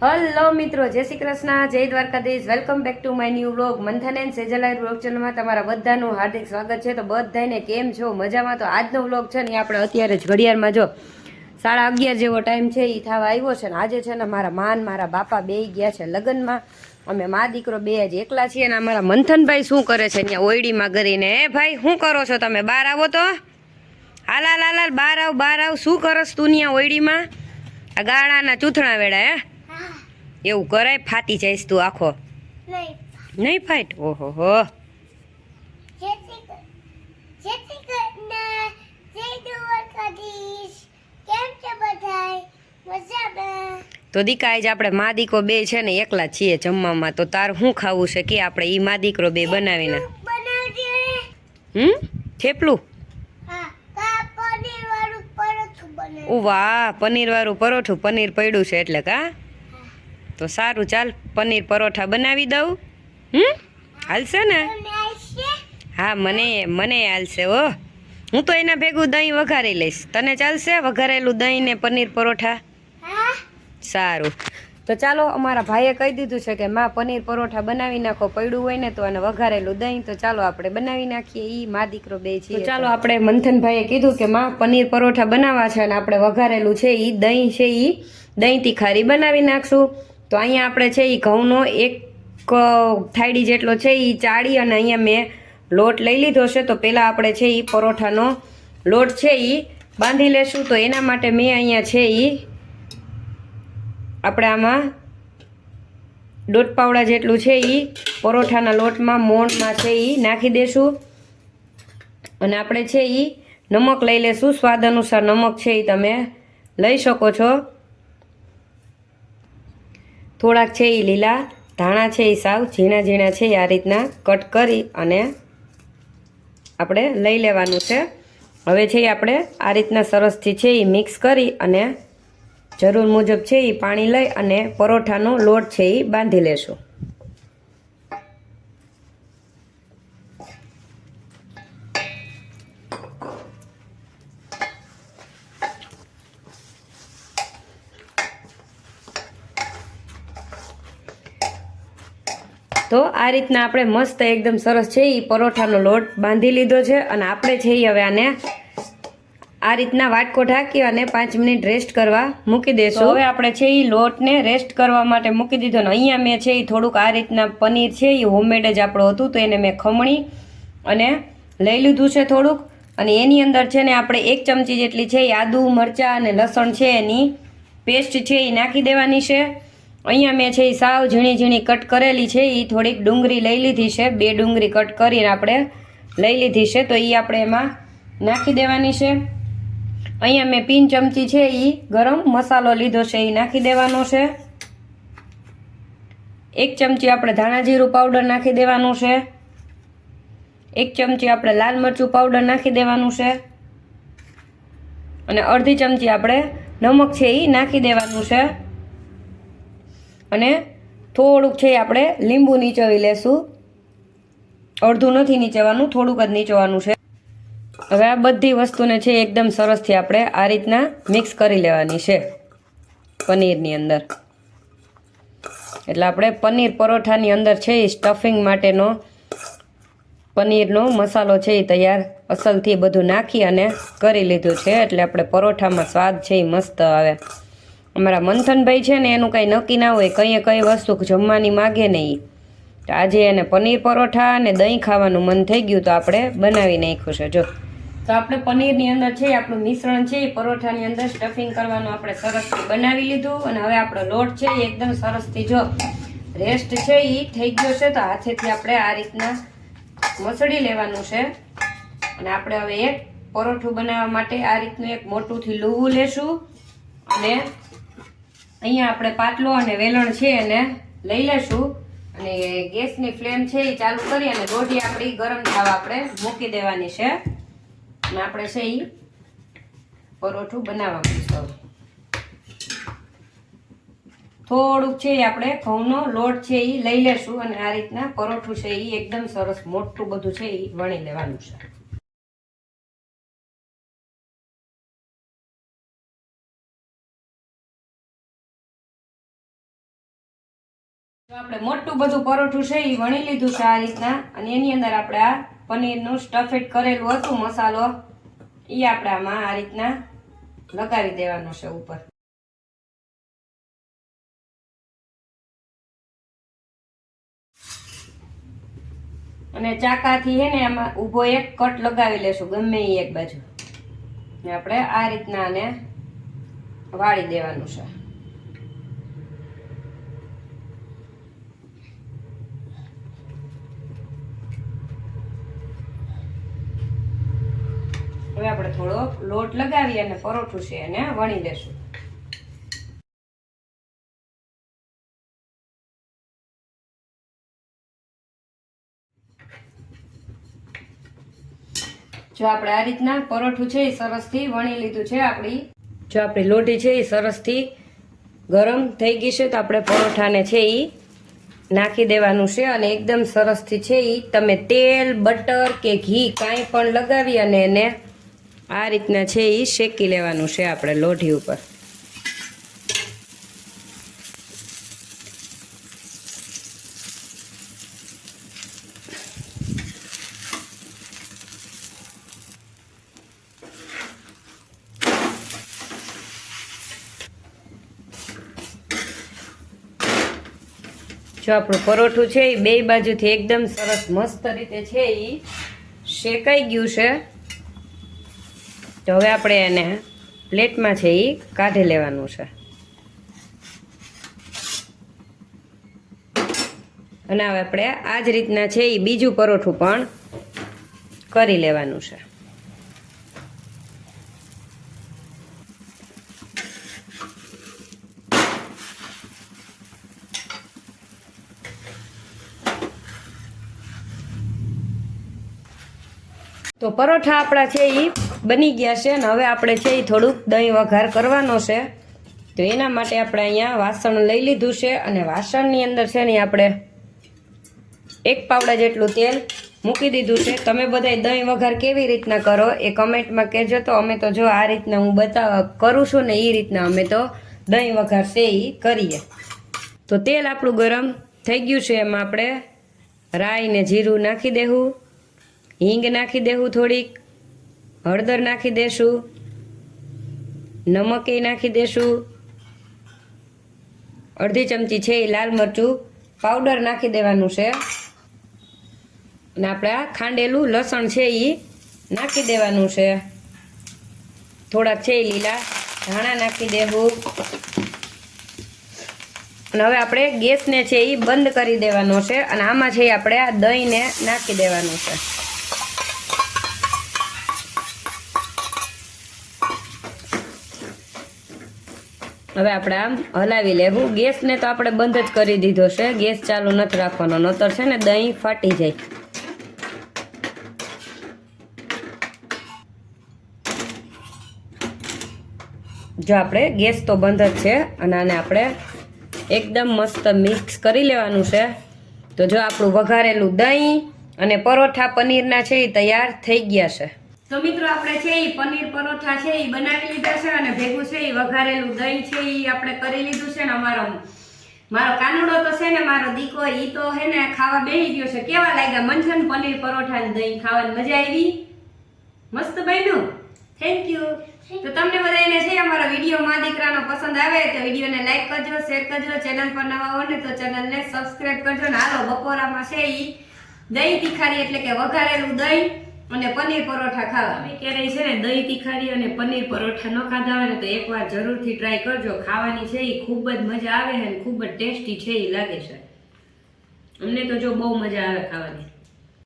Hello મિત્રો, જય શ્રી કૃષ્ણ, જય Dwarkadhish. Welcome back to my new blog Manthan and સેજલાઈ ચેનલમાં તમારા બધાનું હાર્દિક સ્વાગત છે. તો બધાને કેમ છો? મજામાં? તો આજનો બ્લોગ છે ને આપણે અત્યારે જ ઘડિયાળમાં જો સાડા અગિયાર જેવો ટાઈમ છે એ થવા આવ્યો છે ને, આજે છે ને મારા માન, મારા બાપા બે ગયા છે લગ્નમાં. અમે મા દીકરો બે જ એકલા છીએ ને, અમારા મંથનભાઈ શું કરે છે અહીંયા ઓયડીમાં કરીને? એ ભાઈ, શું કરો છો તમે? બહાર આવો તો. હાલ હાલ હાલ બહાર આવ બહાર આવ. શું કરસ તું ત્યાં ઓયડીમાં? આ ગાળાના ચૂથણા વેડા હે? એવું કરાય ફાટી જઈશ તું આખો. નહીં. ફાઈટ ફાટ? ઓહો હો. તો દીકા આજે આપણે મા દીકો બે છે ને એકલા છીએ જમવામાં. તો તાર શું ખાવું છે? કે આપણે ઈ મા દીકરો બે બનાવીને? હમ? થેપલું? વાહ પનીર વાળું પરોઠું પનીર પડ્યું છે એટલે કા? તો સારું ચાલ પનીર પરોઠા બનાવી દઉં. હમ? હાલશે ને? હા મને મને હાલશે હો. હું તો એના ભેગું દહીં વઘારી લઈશ. તને ચાલશે વઘારેલું દહીં ને પનીર પરોઠા? સારું. તો ચાલો અમારા ભાઈએ કહી દીધું છે કે માં પનીર પરોઠા બનાવી નાખો. પડ્યું હોય ને તો અને વઘારેલું દહીં. તો ચાલો આપણે બનાવી નાખીએ. ઈ મા દીકરો બે છે ચાલો આપણે મંથનભાઈએ કીધું કે માં પનીર પરોઠા બનાવવા છે અને આપણે વઘારેલું છે ઈ દહીં છે ઈ. દહીં તીખારી બનાવી નાખશું. તો અહીંયા આપણે છે એ ઘઉંનો એક થાળી જેટલો છે એ ચાળી અને અહીંયા મેં લોટ લઈ લીધો છે. તો પહેલાં આપણે છે એ પરોઠાનો લોટ છે એ બાંધી લેશું. તો એના માટે મેં અહીંયા છે એ આપણે આમાં દોઢ પાવડા જેટલું છે એ પરોઠાના લોટમાં મોણમાં છે એ નાખી દેશું. અને આપણે છે એ નમક લઈ લેશું. સ્વાદ અનુસાર નમક છે એ તમે લઈ શકો છો. થોડાક છે એ લીલા, ધાણા છે એ સાવ, ઝીણા ઝીણા છે આ રીતના કટ કરી અને આપણે લઈ લેવાનું છે. હવે છે આપણે આ રીતના સરસથી છે એ મિક્સ કરી અને જરૂર મુજબ છે એ પાણી લઈ અને પરોઠાનો લોટ છે એ બાંધી લેશું. તો આ રીતના આપણે મસ્ત એકદમ સરસ છે એ પરોઠાનો લોટ બાંધી લીધો છે અને આપણે છે એ હવે આને આ રીતના વાટકો ઢાંકી અને પાંચ મિનિટ રેસ્ટ કરવા મૂકી દેશું. હવે આપણે છે એ લોટને રેસ્ટ કરવા માટે મૂકી દીધો ને અહીંયા મેં છે એ થોડુંક આ રીતના પનીર છે એ હોમમેડ જ આપણું હતું તો એને મેં ખમણી અને લઈ લીધું છે થોડુંક. અને એની અંદર છે ને આપણે એક ચમચી જેટલી છે એ આદુ મરચાં અને લસણ છે એની પેસ્ટ છે એ નાખી દેવાની છે. અહીંયા મેં છે એ સાવ ઝીણી ઝીણી કટ કરેલી છે એ થોડીક ડુંગળી લઈ લીધી છે, બે ડુંગળી કટ કરીને આપણે લઈ લીધી છે, તો એ આપણે એમાં નાખી દેવાની છે. અહીંયા મેં પીન ચમચી છે એ ગરમ મસાલો લીધો છે એ નાખી દેવાનો છે. એક ચમચી આપણે ધાણા જીરું પાવડર નાખી દેવાનું છે. એક ચમચી આપણે લાલ મરચું પાવડર નાખી દેવાનું છે. અને અડધી ચમચી આપણે નમક છે એ નાખી દેવાનું છે. અને થોડુંક છે આપણે લીંબુ નીચોવી લેશું. અડધું નથી નીચવાનું, થોડુંક જ નીચવાનું છે. હવે આ બધી વસ્તુને છે એકદમ સરસથી આપણે આ રીતના મિક્સ કરી લેવાની છે પનીરની અંદર. એટલે આપણે પનીર પરોઠાની અંદર છે એ સ્ટફિંગ માટેનો પનીરનો મસાલો છે એ તૈયાર અસલથી બધું નાખી અને કરી લીધું છે. એટલે આપણે પરોઠામાં સ્વાદ છે એ મસ્ત આવે. અમારા મંથનભાઈ છે ને, એનું કાંઈ નક્કી ના હોય, કંઈ કઈ વસ્તુ જમવાની માગે નહીં તો આજે એને પનીર પરોઠા અને દહીં ખાવાનું મન થઈ ગયું તો આપણે બનાવી નાખ્યું છે, જો. તો આપણે પનીરની અંદર છે, આપણું મિશ્રણ છે, એ પરોઠાની અંદર સ્ટફિંગ કરવાનું આપણે સરસથી બનાવી લીધું અને હવે આપણો લોટ છે, એ એકદમ સરસથી જો રેસ્ટ છે એ થઈ ગયો છે, તો હાથેથી આપણે આ રીતના મસળી લેવાનું છે. અને આપણે હવે એક પરોઠું બનાવવા માટે આ રીતનું એક મોટુંથી લૂવું લેશું અને અહીંયા આપણે પાટલો અને વેલણ છે એને લઈ લેશું. અને ગેસની ફ્લેમ છે એ ચાલુ કરી અને દોઢી આપણી ગરમ થવા આપણે મૂકી દેવાની છે. અને આપણે છે એ પરોઠું બનાવવા માંડીશું થોડુંક છે એ આપણે ઘઉંનો લોટ છે એ લઈ લેશું અને આ રીતના પરોઠું છે એ એકદમ સરસ મોટું બધું છે એ વણી લેવાનું છે. આપણે મોટું બધું પરોઠું છે એ વણી લીધું છે આ રીતના. અને એની અંદર આપણે આ પનીરનું સ્ટફેટ કરેલું હતું, મસાલો. એ આપણે આમાં આ રીતના લગાવી દેવાનો છે ઉપર. અને ચાકાથી હે ને આમાં ઊભો એક કટ લગાવી લેશું, ગમે એ એક બાજુ. આપણે આ રીતના આને વાળી દેવાનું છે. હવે આપણે થોડો લોટ લગાવી અને પરોઠું છે એને વણી લેશું. જો આપણે આ રીતના પરોઠું છે એ સરસથી વણી લીધું છે આપણી. જો આપણી લોટી છે એ સરસથી ગરમ થઈ ગઈ છે તો આપણે પરોઠાને છે એ નાખી દેવાનું છે અને એકદમ સરસથી છે એ તમે તેલ, બટર કે ઘી કાંઈ પણ લગાવી અને એને આ રીતના છે એ શેકી લેવાનું છે આપણે લોઢી ઉપર. જો આપણું પરોઠું છે એ બે બાજુથી એકદમ સરસ મસ્ત રીતે છે એ શેકાઈ ગયું છે. તો હવે આપણે એને પ્લેટમાં છે એ કાઢી લેવાનું છે. અને હવે આપણે આ જ રીતના છે એ બીજું પરોઠું પણ કરી લેવાનું છે. તો પરોઠા આપણા છે એ બની ગયા છે ને હવે આપણે છે એ થોડુંક દહીં વઘાર કરવાનો છે. તો એના માટે આપણે અહીંયા વાસણ લઈ લીધું છે અને વાસણની અંદર છે ને આપણે એક પાવડા જેટલું તેલ મૂકી દીધું છે. તમે બધા દહીં વઘાર કેવી રીતના કરો એ કમેન્ટમાં કહેજો. તો અમે તો જો આ રીતના હું બતાવ કરું છું ને એ રીતના અમે તો દહીં વઘાર છે એ કરીએ. તો તેલ આપણું ગરમ થઈ ગયું છે એમાં આપણે રાઈ ને જીરું નાખી દેવું હિંગ નાખી દેવું થોડીક હળદર નાખી દેશું, નમક એ નાખી દેશું, અડધી ચમચી છે એ લાલ મરચું, પાવડર નાખી દેવાનું છે. અને આપણે આ ખાંડેલું લસણ છે એ નાખી દેવાનું છે. થોડાક છે એ લીલા, ધાણા નાખી દેવું. અને હવે આપણે ગેસને છે એ બંધ કરી દેવાનો છે અને આમાં છે આપણે આ દહીંને નાખી દેવાનું છે. હવે આપણે આમ હલાવી લેવું. ગેસને તો આપણે બંધ જ કરી દીધો છે. ગેસ ચાલુ નથી રાખવાનો. નતર છે ને દહીં ફાટી જાય. જો આપણે ગેસ તો બંધ જ છે અને આને આપણે એકદમ મસ્ત મિક્સ કરી લેવાનું છે. તો જો આપણું વઘારેલું દહીં અને પરોઠા પનીરના છે એ તૈયાર થઈ ગયા છે. તો મિત્રો આપણે છે એ પનીર પરોઠા છે એ બનાવી લીધા છે અને ભેગું છે એ વઘારેલું દહીં છે એ આપણે કરી લીધું છે ને અમારો મારો કાનુડો તો છે ને મારો દીકો ઈ તો હે ને ખાવા બેસી ગયો છે. કેવા લાગ્યા? મંથન પનીર પરોઠા ને દહીં ખાવાની મજા આવી? મસ્ત બન્યું? થેન્ક યુ તો તમને બધાને છે અમારો વીડિયો માં દીકરાનો પસંદ આવે તો વિડીયોને લાઈક કરજો શેર કરજો ચેનલ પર નવા હો ને તો ચેનલને સબસ્ક્રાઇબ કરજો ને હાલો બપોરામાં છે ઈ દહીં તીખારી એટલે કે વઘારેલું દહીં. અને પનીર પરોઠા ખાવા. અમે ક્યારેય છે ને દહીં તીખારી અને પનીર પરોઠા ન ખાધા હોય ને તો એકવાર જરૂરથી ટ્રાય કરજો. ખાવાની છે એ ખૂબ જ મજા આવે છે અને ખૂબ જ ટેસ્ટી છે એ લાગે છે. અમને તો જો બહુ મજા આવે ખાવાની.